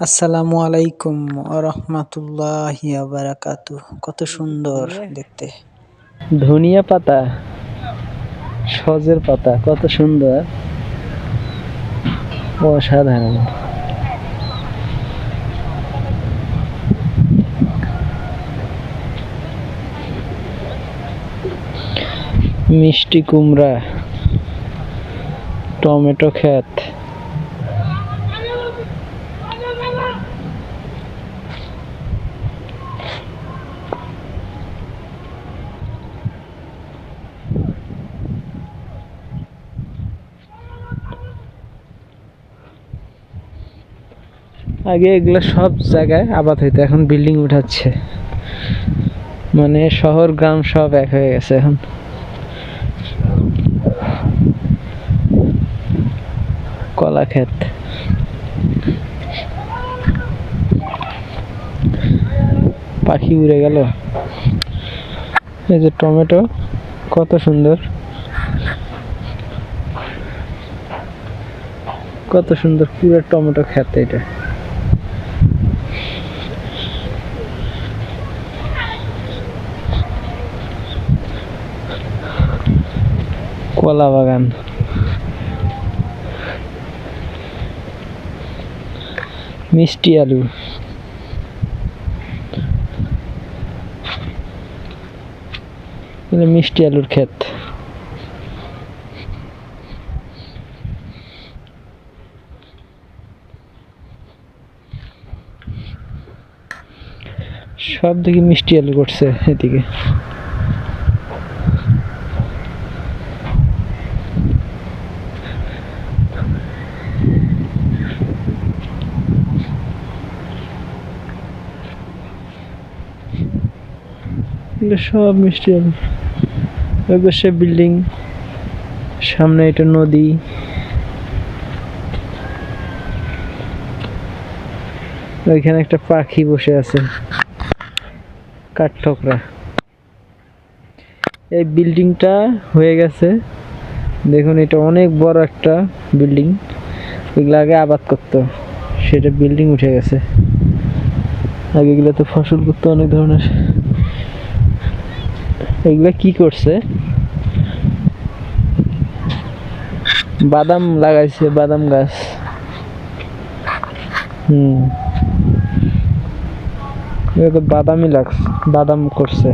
আসসালামু আলাইকুম আরহামাতুল্লাহি বারাকাতু কত সুন্দর দেখতে। ধনিয়া পাতা সজের পাতা কত সুন্দর। অসাধারণ। মিষ্টি কুমড়া টমেটো ক্ষেত। আগে এগুলো সব জায়গায় আবাদ হইতো, এখন বিল্ডিং উঠাচ্ছে। মানে শহর, গ্রাম সব এক হয়ে গেছে এখন। কলা ক্ষেত পাখি উড়ে গেল। এই যে টমেটো, কত সুন্দর। কত সুন্দর পুরো টমেটো ক্ষেত এটা। কলা বাগান। মিষ্টি আলু। মিষ্টি আলুর ক্ষেত। সব দিকে মিষ্টি আলু করছে এদিকে। এগুলো সব মিষ্টি ওই পাশে বিল্ডিং, সামনে এটা নদী। ওইখানে একটা পাখি বসে আছে, কাঠঠোকরা। এই বিল্ডিংটা হয়ে গেছে। দেখুন, এটা অনেক বড় একটা বিল্ডিং। এগুলো আগে আবাদ করতো, সেটা বিল্ডিং উঠে গেছে। আগে এগুলো তো ফসল করতো অনেক ধরনের। এগুলা কি করছে? বাদাম লাগাইছে, বাদাম গাছ। হুম। তো বাদামই লাগছে, বাদাম করছে।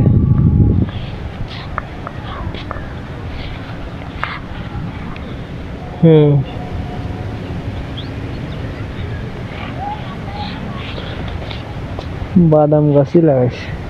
হুম। বাদাম গাছই লাগাইছে।